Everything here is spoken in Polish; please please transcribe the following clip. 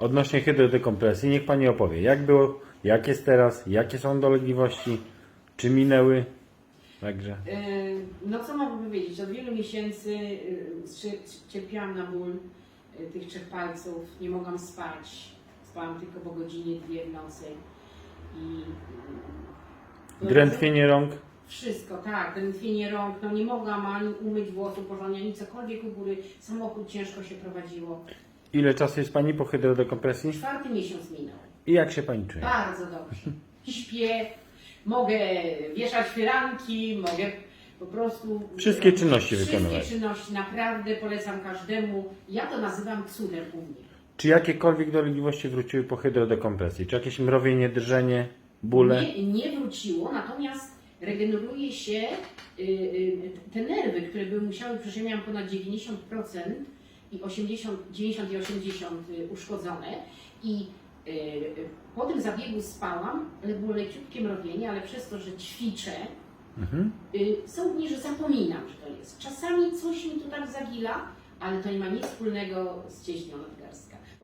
odnośnie hydrodekompresji, niech Pani opowie, jak było, jak jest teraz, jakie są dolegliwości, czy minęły. Także Yy, No co mogę powiedzieć? Od wielu miesięcy cie- cierpiałam na ból yy, tych trzech palców, nie mogłam spać. Spałam tylko po godzinie, dwie w nocy. I drętwienie rąk, Wszystko, tak, drętwienie rąk, no nie mogłam ani umyć włosów porządnie, ani cokolwiek u góry. Samochód ciężko się prowadziło. Ile czasu jest Pani po hydrodekompresji Czwarty miesiąc minął. i jak się Pani czuje? Bardzo dobrze. Śpię, mogę wieszać firanki, mogę po prostu. Wszystkie czynności Wszystkie wykonywać. czynności, naprawdę polecam każdemu. Ja to nazywam cudem u mnie. Czy jakiekolwiek dolegliwości wróciły po hydrodekompresji? Czy jakieś mrowienie, drżenie, bóle? Nie, nie wróciło, natomiast regeneruje się y, y, te nerwy, które by musiały, przecież ja miałam ponad 90% i 80, 90 i 80 y, uszkodzone i y, y, po tym zabiegu spałam, ale było leciutkie mrowienie, ale przez to, że ćwiczę, Mhm. są dni, że zapominam, że to jest. Czasami coś mi tu tak zagila, ale to nie ma nic wspólnego z cieśnią nadgarstka.